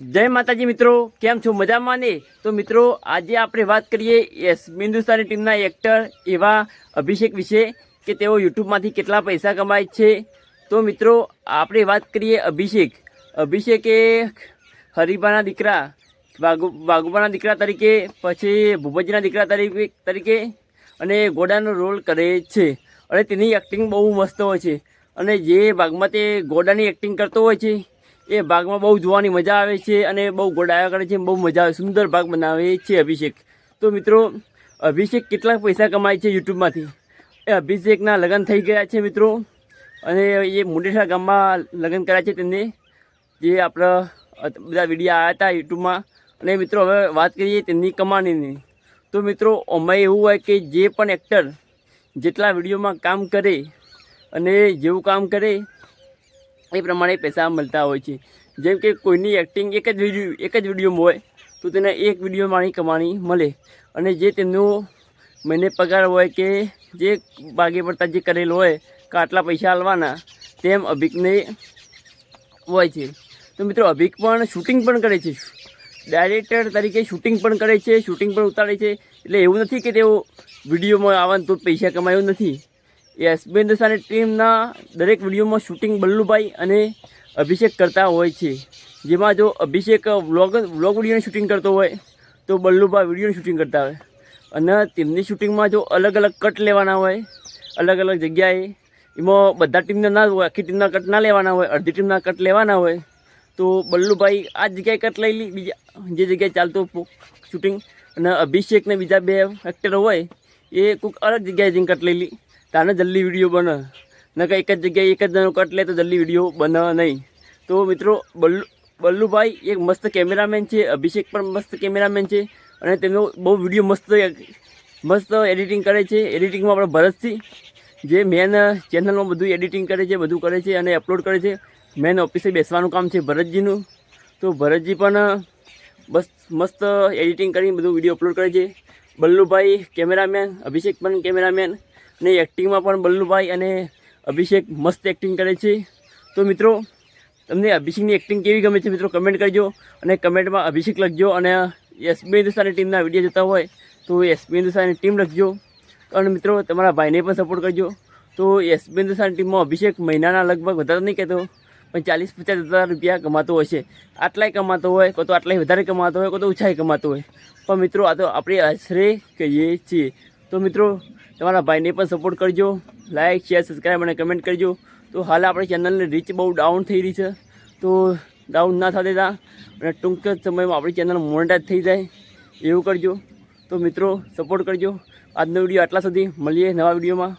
જય માતાજી મિત્રો, કેમ છો? મજામાં ને? તો મિત્રો, આજે આપણે વાત કરીએ યસ હિન્દુસ્તાની ટીમના એક્ટર એવા અભિષેક વિશે કે તેઓ યુટ્યુબમાંથી કેટલા પૈસા કમાય છે. તો મિત્રો, આપણે વાત કરીએ અભિષેક. અભિષેક હરિભાના દીકરા, બાગુ, બાગુબાના દીકરા તરીકે, પછી ભૂપતજીના દીકરા તરીકે તરીકે અને ગોડાનો રોલ કરે છે. અને તેની એક્ટિંગ બહુ મસ્ત હોય છે. અને જે ભાગમાં તે ગોડાની એક્ટિંગ કરતો હોય છે એ ભાગમાં બહુ જોવાની મજા આવે છે અને બહુ ગોડાયા કરે છે બહુ મજા આવે, સુંદર ભાગ બનાવે છે અભિષેક. તો મિત્રો, અભિષેક કેટલા પૈસા કમાય છે યુટ્યુબમાંથી? એ અભિષેકના લગ્ન થઈ ગયા છે મિત્રો, અને એ મુંડેસરા ગામમાં લગ્ન કર્યા છે તેમને, જે આપણા બધા વીડિયો આવ્યા હતા યુટ્યુબમાં. અને મિત્રો, હવે વાત કરીએ તેમની કમાણીની. તો મિત્રો અમાય એવું હોય કે જે પણ એક્ટર જેટલા વિડીયોમાં કામ કરે અને જેવું કામ કરે એ પ્રમાણે પૈસા મળતા હોય છે. જેમ કે કોઈની એક્ટિંગ એક જ વીડિયો એક જ વિડીયોમાં હોય, તો તેને એક વિડીયોમાંની કમાણી મળે. અને જે તેમનો મહિને પગાર હોય કે જે ભાગે પડતા જે કરેલો હોય, કે આટલા પૈસા આલવાના, તેમ અભિકને હોય છે. તો મિત્રો, અભિક પણ શૂટિંગ પણ કરે છે. ડાયરેક્ટર તરીકે શૂટિંગ પણ કરે છે શૂટિંગ પણ ઉતારે છે. એટલે એવું નથી કે તેઓ વિડીયોમાં આવવાનું તો પૈસા કમાયું નથી. એ બેન હિન્દુસ્તાની ટીમના દરેક વિડીયોમાં શૂટિંગ બલ્લુભાઈ અને અભિષેક કરતા હોય છે. જેમાં જો અભિષેક વ્લોગ વ્લોગ વિડીયોની શૂટિંગ કરતો હોય, તો બલ્લુભાઈ વિડીયોની શૂટિંગ કરતા હોય. અને તેમની શૂટિંગમાં જો અલગ અલગ કટ લેવાના હોય, અલગ અલગ જગ્યાએ, એમાં બધા ટીમના ના હોય, આખી ટીમના કટ ના લેવાના હોય, અડધી ટીમના કટ લેવાના હોય, તો બલ્લુભાઈ આ જગ્યાએ કટ લઈ લી, બીજા, જે જગ્યાએ ચાલતું શૂટિંગ અને અભિષેકને બીજા બે એક્ટર હોય, એ કોઈક અલગ જગ્યાએ જઈને કટ લઈ લી. તાને જલ્દી વીડિયો બને. ન કે એક જ જગ્યાએ એક જ જણો કટ લે તો જલ્દી વીડિયો બને નહીં. તો મિત્રો, બલ્લુ, બલ્લુભાઈ એક મસ્ત કેમેરામેન છે, અભિષેક પણ મસ્ત કેમેરામેન છે અને તેમનો બહુ વીડિયો મસ્ત મસ્ત એડિટિંગ કરે છે. એડિટિંગમાં આપણે ભરતસિંહ, જે મેન ચેનલમાં બધું એડિટિંગ કરે છે, બધું કરે છે અને અપલોડ કરે છે. મેન ઓફિસે બેસવાનું કામ છે ભરતજીનું. તો ભરતજી પણ, બસ, મસ્ત એડિટિંગ કરીને બધું વીડિયો અપલોડ કરે છે. બલ્લુભાઈ કેમેરામેન, અભિષેક પણ કેમેરામેન. અને એક્ટિંગમાં પણ બલ્લુભાઈ અને અભિષેક મસ્ત એક્ટિંગ કરે છે. તો મિત્રો, તમને અભિષેકની એક્ટિંગ કેવી ગમે છે મિત્રો કમેન્ટ કરજો અને કમેન્ટમાં અભિષેક લખજો અને એસબી હિન્દુસ્તાની ટીમના વીડિયો જોતા હોય તો એસબી હિન્દુસ્તાની ટીમ લખજો. અને મિત્રો, તમારા ભાઈને પણ સપોર્ટ કરજો. તો એસબી હિન્દુસ્તાની ટીમમાં અભિષેક મહિનાના લગભગ વધારે નહીં કહેતો, પણ ચાલીસ પચાસ હજાર રૂપિયા કમાતો હશે આટલાય કમાતો હોય, કો તો આટલાય વધારે કમાતો હોય, કો તો ઓછાય કમાતો હોય. પણ મિત્રો, આ તો આપણે આશરે કહીએ છીએ. તો મિત્રો તમારા ભાઈને પણ સપોર્ટ કરજો. લાઇક શેર સબસ્ક્રાઈબ અને કમેન્ટ કરજો. તો હાલ આપણી ચેનલની રીચ બહુ ડાઉન થઈ રહી છે. તો ડાઉન ના થતા દેતા અને ટૂંક જ સમયમાં આપણી ચેનલ મોનેટાઈઝ થઈ જાય. એવું કરજો. તો મિત્રો સપોર્ટ કરજો. આજનો વીડિયો આટલા સુધી. મળીએ નવા વિડીયોમાં